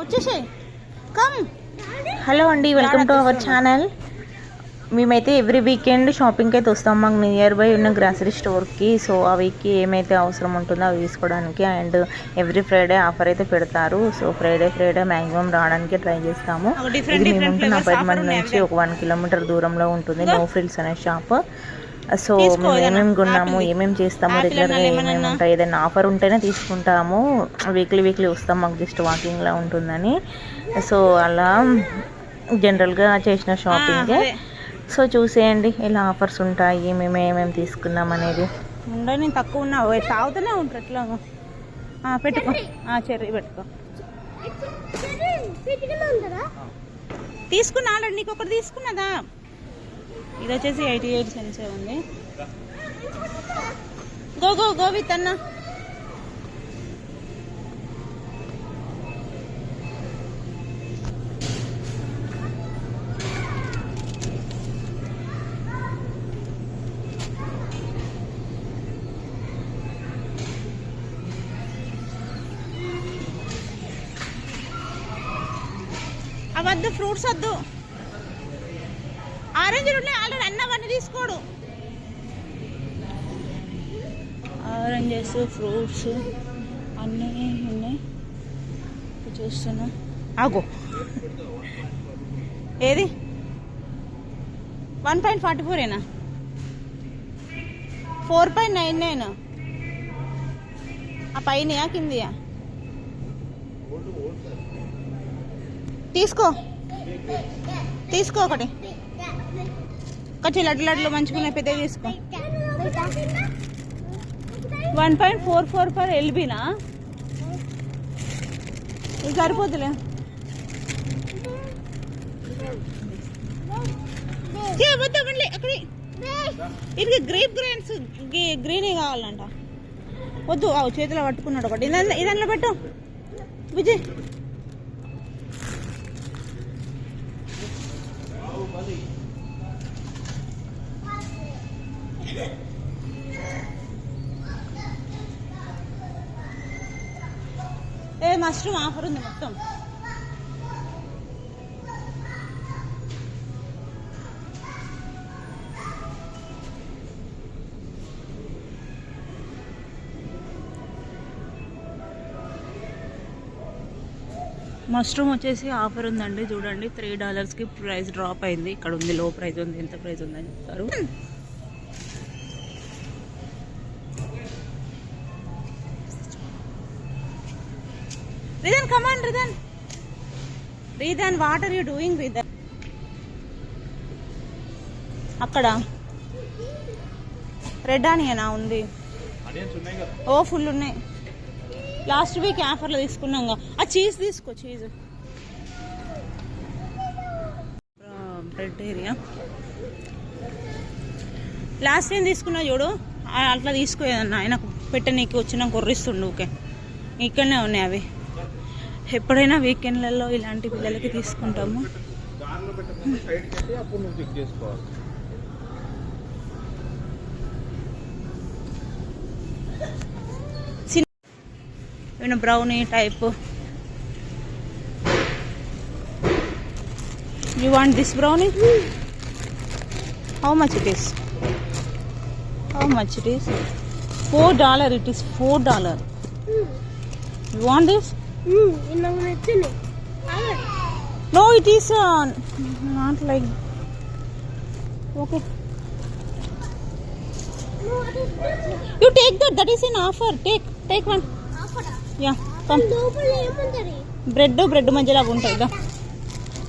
వచ్చేసాయి come. Hello అండి welcome to our channel. మేమైతే ఎవ్రీ వీకెండ్ షాపింగ్కి అయితే వస్తాం. మాకు నియర్ బై ఉన్న గ్రాసరీ స్టోర్కి సో ఆ వీక్కి ఏమైతే అవసరం ఉంటుందో అవి తీసుకోవడానికి అండ్ ఎవ్రీ ఫ్రైడే ఆఫర్ అయితే పెడతారు. సో ఫ్రైడే ఫ్రైడే మ్యాక్సిమం రావడానికి ట్రై చేస్తాము. ఇది different మేము ఉంటున్న flavors offer అపార్ట్మెంట్ నుంచి ఒక వన్ కిలోమీటర్ దూరంలో ఉంటుంది. నో ఫ్రిల్స్ అనే షాప్ సో మేము. ఏమేమి కొన్నాము. ఏమేమి చేస్తాము రెగ్యులర్గా ఏమేమి ఉంటాయి ఏదైనా ఆఫర్ ఉంటేనే తీసుకుంటాము. వీక్లీ వీక్లీ వస్తాం మాకు జస్ట్ వాకింగ్లా ఉంటుందని. సో అలా జనరల్గా చేసిన షాపింగ్ సో చూసేయండి ఎలా ఆఫర్స్ ఉంటాయి మేము ఏమేమి తీసుకున్నాం అనేది. ఉండ నేను తక్కువ ఉన్నా. తాగుతూనే ఉంటారు ఎట్లా? ఆ, పెట్టుకో. ఆ, చెర్రీ పెట్టుకో. తీసుకున్నా ఆల్రెడీ నీకు ఒకటి తీసుకున్నదా? ఇది వచ్చేసి ఎయిటీ ఎయిట్ సెన్సే ఉంది. గో గో గోవి తన్న అవద్దు ఫ్రూట్స్ వద్దు. ఆరెంజ్లు ఉన్నాయి ఆల్రెడీ అన్న అవన్నీ తీసుకోడు. ఆరెంజెస్ ఫ్రూట్స్ అన్నీ ఉన్నాయి. చూస్తున్నా. ఆగో. ఏది? వన్ పాయింట్ ఫార్టీ ఫోరేనా ఫోర్ పాయింట్ నైన్ నైన్. ఆ పైనయా కిందియా? తీసుకో. తీసుకో ఒకటి. ఒకటి లడ్డు లడ్లు మంచిగా పెద్దవి తీసుకో one point four four four ఎల్బీనా ఇది సరిపోతులే ఇది గ్రేప్ గ్రైన్స్ గ్రీన్ కావాలంట. వద్దు ఆ చేతిలో పట్టుకున్నాడు ఒకటి. ఇదంతా పెట్టు. విజయ్. ఏ మష్రూమ్ ఆఫర్ ఉంది మొత్తం. మష్రూమ్ వచ్చేసి ఆఫర్ ఉందండి చూడండి. త్రీ డాలర్స్కి ప్రైస్ డ్రాప్ అయింది. ఇక్కడ ఉంది లో ప్రైస్ ఉంది ఎంత ప్రైస్ ఉందని చెప్తారు. Ridhan come on Ridhan Ridhan what are you doing Ridhan అక్కడ. రెడ్ ఆనియనా ఉంది. ఓ ఫుల్ ఉన్నాయి. లాస్ట్ వీక్ ఆఫర్లో తీసుకున్నాం ఆ చీజ్ తీసుకో cheese bread area last time తీసుకున్నా చూడు. ఆ అట్లా తీసుకోదన్న ఆయనకు పెట్టనీకి వచ్చిన కొర్రిస్తుండు ఓకే ఇక్కడనే ఉన్నాయి అవి. ఎప్పుడైనా వీకెండ్లలో ఇలాంటి పిల్లలకి తీసుకుంటాము. దానిలో brownie type. You want this brownie how much it is how much it is four dollar it is four dollar you want this no it is not like okay you take that that is in offer take take one yeah bread bread మధ్యలో అవి ఉంటాయి దా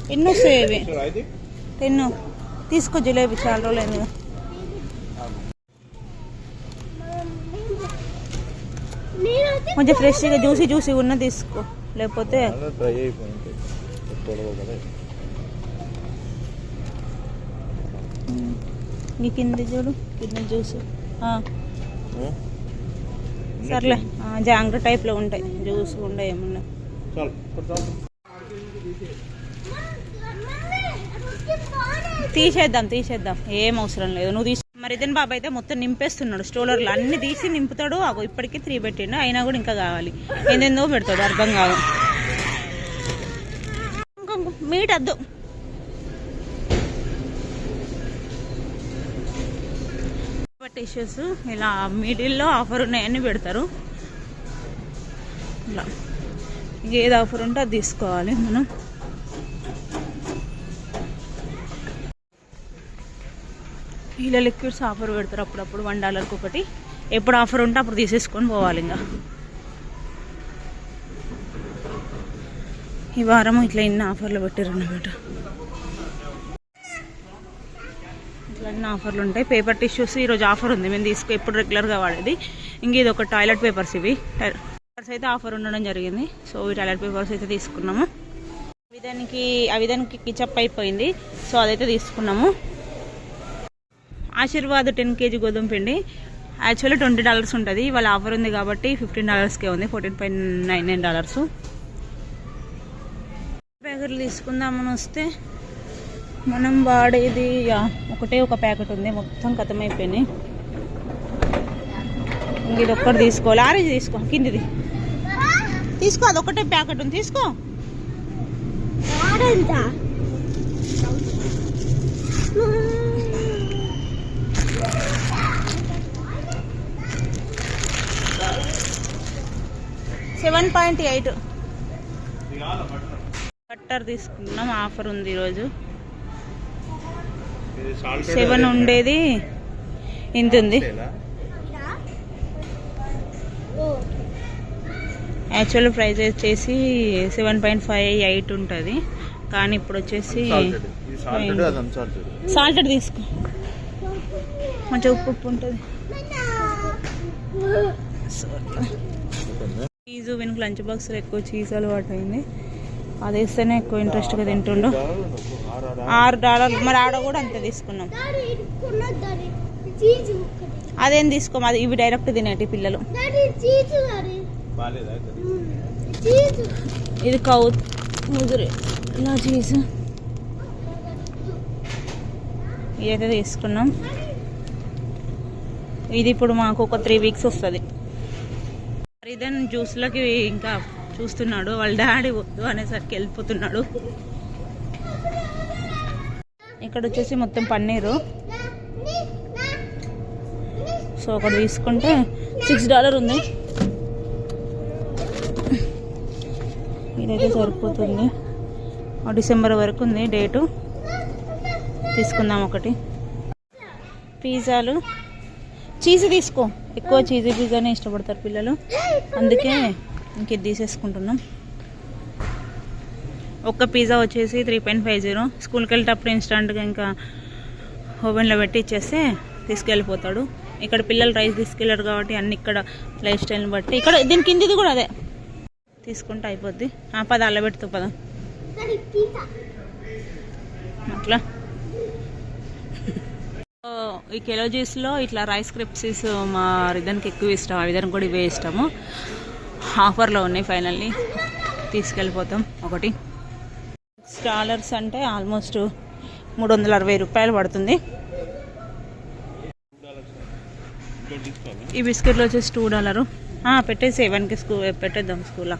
ఎన్ని వస్తాయి ఎన్నో తీసుకో జిలేబీ చాలా రోజులు అయింది కదా. కొంచెం ఫ్రెష్గా జ్యూసీ జ్యూసీ ఉన్న తీసుకో లేకపోతే డ్రై అయిపోయింది నీ కింద చూడు కింద జ్యూస్ సర్లే ఆ, జాంగ్రీ టైప్లో ఉంటాయి జ్యూస్ ఉంటాయి ఏమన్నా తీసేద్దాం తీసేద్దాం ఏం అవసరం లేదు నువ్వు తీసి మరి ఇతని బాబు అయితే మొత్తం నింపేస్తున్నాడు. స్టోలర్లు అన్ని తీసి నింపుతాడు. అగో ఇప్పటికీ త్రీ పెట్టిండు. అయినా కూడా ఇంకా కావాలి. ఏందేందో పెడతాడు. అర్థం కాదు. మీట్ వద్దు. టిష్యూస్ ఇలా మిడిల్లో ఆఫర్ ఉన్నాయని పెడతారు. ఇలా. ఏది ఆఫర్ ఉంటే అది తీసుకోవాలి మనం. ఇలా లిక్విడ్స్ ఆఫర్ పెడతారు అప్పుడప్పుడు వన్ డాలర్కి ఒకటి. ఎప్పుడు ఆఫర్ ఉంటే అప్పుడు తీసేసుకొని పోవాలి ఇంకా. ఈ వారం ఇట్లా ఇన్ని ఆఫర్లు పెట్టారు అన్నమాట ఇట్లా అన్ని ఆఫర్లు ఉంటాయి. పేపర్ టిష్యూస్ ఈరోజు ఆఫర్ ఉంది. మేము తీసుకు ఎప్పుడు రెగ్యులర్గా వాడేది. ఇంక ఇది ఒక టాయిలెట్ పేపర్స్ ఇవి. పేపర్స్ అయితే ఆఫర్ ఉండడం జరిగింది. సో ఈ టాయిలెట్ పేపర్స్ అయితే తీసుకున్నాము. అవి దానికి అవి దానికి కిచప్ అయిపోయింది. సో అదైతే తీసుకున్నాము. ఆశీర్వాద్ టెన్ కేజీ గోధుమ పిండి. యాక్చువల్లీ ట్వంటీ డాలర్స్ ఉంటుంది. వాళ్ళ ఆఫర్ ఉంది కాబట్టి ఫిఫ్టీన్ డాలర్స్కే ఉంది. Fourteen point nine nine dollars ప్యాకెట్లు తీసుకుందామని వస్తే మనం వాడేది ఒకటే ఒక ప్యాకెట్ ఉంది. మొత్తం ఖతం ఇంక ఇది ఒక్కటి తీసుకోవాలి. ఆరేంజ్ తీసుకో కిందిది. తీసుకో అది ఒకటే ప్యాకెట్ ఉంది. తీసుకో. Seven point eight. బట్టర్ తీసుకున్నాం ఆఫర్ ఉంది ఈరోజు. సెవెన్. ఉండేది. ఇంత ఉంది? యాక్చువల్ ప్రైస్ వచ్చేసి సెవెన్ పాయింట్ ఫైవ్ ఎయిట్ ఉంటుంది. కానీ ఇప్పుడు వచ్చేసి. సాల్టెడ్ తీసుకో. మంచిగా ఉప్పు ఉప్పు ఉంటుంది. చీజు వెనుక లంచ్ బాక్స్లో ఎక్కువ చీజ్ అలవాటు అయింది. అది వేస్తేనే ఎక్కువ ఇంట్రెస్ట్గా తింటుండు. ఆరు, డాలర్లు మరి ఆడ కూడా అంతే తీసుకున్నాం. అదేం తీసుకో అది ఇవి డైరెక్ట్ తినేటి పిల్లలు. ఇది? ఇది కౌ ముదురు. ఇలా చీజ్. ఇదైతే తీసుకున్నాం. ఇది ఇప్పుడు మాకు ఒక త్రీ వీక్స్ వస్తుంది. ఇదన్ జ్యూస్లకి ఇంకా చూస్తున్నాడు వాళ్ళ డాడీ వద్దు అనేసరికి వెళ్ళిపోతున్నాడు. ఇక్కడ వచ్చేసి మొత్తం పన్నీరు. సో ఒకటి తీసుకుంటే సిక్స్ డాలర్ ఉంది. ఇదైతే సరిపోతుంది. డిసెంబర్ వరకు ఉంది డేటు. తీసుకుందాం ఒకటి. పిజ్జాలు. చీజ్ తీసుకో. ఎక్కువ చీజీ పిజ్జానే ఇష్టపడతారు పిల్లలు. అందుకే ఇంక ఇది తీసేసుకుంటున్నాం. ఒక్క పిజ్జా వచ్చేసి త్రీ పాయింట్ ఫైవ్ జీరో. స్కూల్కి వెళ్ళేటప్పుడు ఇన్స్టంట్గా ఇంకా ఓవెన్లో పెట్టి ఇచ్చేస్తే తీసుకెళ్ళిపోతాడు. ఇక్కడ పిల్లలు రైస్ తీసుకెళ్ళారు కాబట్టి అన్ని ఇక్కడ లైఫ్ స్టైల్ని బట్టి. ఇక్కడ దీని కిందిది కూడా అదే. తీసుకుంటే అయిపోద్ది. పద అల్ల పెడుతూ పద. అట్లా. ఈ కెలోజీస్లో ఇట్లా రైస్ క్రిప్సీస్ మా రిధన్కి ఎక్కువ ఇష్టం ఆ విధానం కూడా ఇవే ఇష్టము. ఆఫర్లో ఉన్నాయి ఫైనల్లీ. తీసుకెళ్ళిపోతాం ఒకటి. స్టాలర్స్ అంటే ఆల్మోస్ట్ మూడు వందల అరవై రూపాయలు పడుతుంది. ఈ బిస్కెట్లు వచ్చేసి టూ డాలరు. పెట్టేసి సెవెన్కి స్కూల్ పెట్టేద్దాం స్కూల్లో.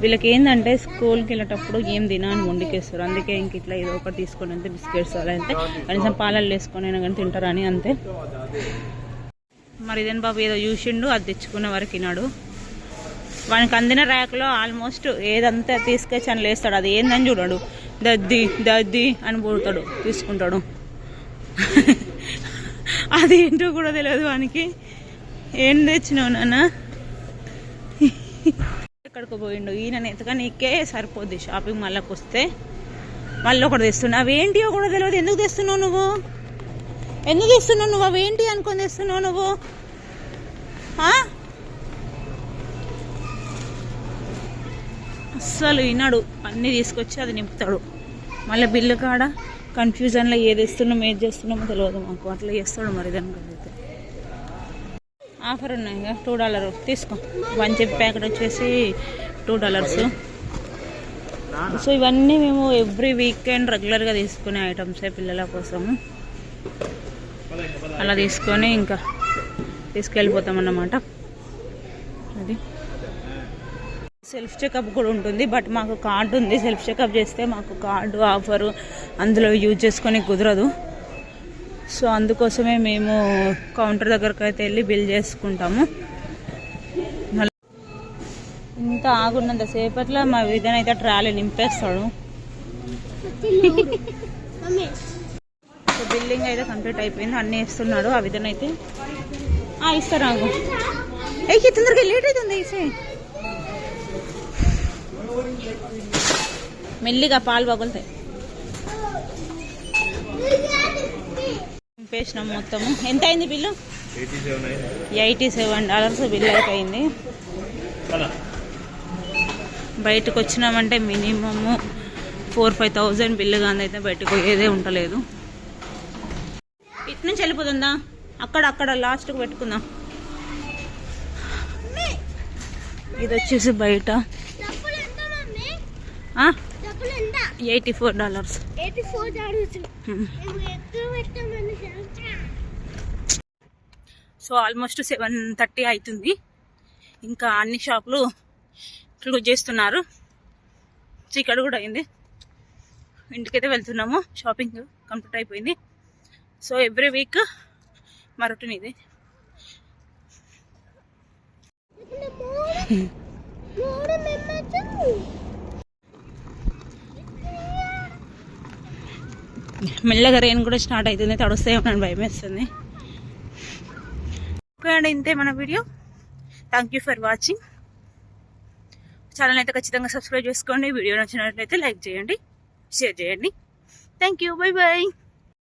వీళ్ళకి ఏంటంటే స్కూల్కి వెళ్ళేటప్పుడు ఏం తినని వండికేస్తారు. అందుకే ఇంక ఇట్లా ఏదో ఒకటి తీసుకొని అంతే బిస్కెట్స్ అలా అంతే కనీసం పాలలు వేసుకొని అయినా కానీ తింటారని అంతే. మరి ఇదేం బాబు ఏదో చూసిండు అది తెచ్చుకున్న వరకు తినాడు. వానికి అందిన ర్యాక్లో ఆల్మోస్ట్ ఏదంతా తీసుకొచ్చి అని లేస్తాడు. అది ఏందని చూడాడు. దద్ది దద్ది అని పోతాడు తీసుకుంటాడు. అది ఏంటో కూడా తెలియదు వానికి. ఏం తెచ్చినావు నాన్న? ఎక్కడికి పోయిండు. ఈయన ఎత్తగా నీకే సరిపోద్ది షాపింగ్ మళ్ళీకి వస్తే మళ్ళీ ఒకటి తెస్తున్నావు అవేంటియో కూడా తెలియదు ఎందుకు తెస్తున్నావు నువ్వు? ఎందుకు తెస్తున్నావు నువ్వు? అవేంటి అనుకొని తెస్తున్నావు నువ్వు? ఆ? అస్సలు విన్నాడు అన్నీ తీసుకొచ్చి అది నింపుతాడు. మళ్ళీ బిల్లు కాడ? కన్ఫ్యూజన్లో ఏది ఇస్తున్నాం ఏది చేస్తున్నామో తెలియదు మాకు. అట్లా చేస్తాడు మరి దానికి అయితే ఆఫర్ ఉన్నాయి ఇంకా టూ డాలర్ తీసుకో. వన్ చెప్పి ప్యాకెట్ వచ్చేసి టూ డాలర్స్ సో ఇవన్నీ మేము ఎవ్రీ వీకెండ్ రెగ్యులర్గా తీసుకునే ఐటమ్సే పిల్లల కోసం. అలా తీసుకొని ఇంకా తీసుకెళ్ళిపోతాం అన్నమాట. అది. సెల్ఫ్ చెకప్ కూడా ఉంటుంది బట్ మాకు కార్డు ఉంది. సెల్ఫ్ చెకప్ చేస్తే మాకు కార్డు ఆఫరు అందులో యూజ్ చేసుకొని కుదరదు. సో అందుకోసమే మేము కౌంటర్ దగ్గరకు అయితే వెళ్ళి బిల్ చేసుకుంటాము. ఇంత ఆగున్నంత సేపట్లో మా విధన అయితే ట్రాలీ నింపేస్తాడు. సో బిల్డింగ్ అయితే కంప్లీట్ అయిపోయింది అన్నీ ఇస్తున్నాడు ఆ విధన అయితే. ఆ, ఇస్తారు ఆగు. ఏ తొందరగా లేట్ అవుతుంది ఇసే. మెల్లిగా పాలు పగులుతాయి. నింపేసినాం మొత్తము. ఎంత అయింది bill? Eighty seven dollars bill అయితే అయింది బయటకు వచ్చినామంటే minimum four five thousand bill కానీ అయితే బయటకు పోయేదే ఉండలేదు. ఇటు నుంచి వెళ్ళిపోతుందా? అక్కడ అక్కడ లాస్ట్కి పెట్టుకుందాం. ఇది వచ్చేసి బయట. Eighty four dollars so almost seven thirty అవుతుంది ఇంకా అన్ని షాపులు క్లోజ్ చేస్తున్నారు. సో ఇక్కడ కూడా అయింది. ఇంటికైతే వెళ్తున్నాము. షాపింగ్ కంప్లీట్ అయిపోయింది. సో ఎవ్రీ వీక్ మరొకటి ఇది. మెల్లగా రెయిన్ కూడా స్టార్ట్ అవుతుంది తడుస్తే ఉన్నాను భయం వేస్తుంది. ఓకే అండి ఇంతే మన video thank you for watching channel అయితే ఖచ్చితంగా సబ్స్క్రైబ్ చేసుకోండి. వీడియో నచ్చినట్లయితే లైక్ చేయండి షేర్ చేయండి. Thank you bye bye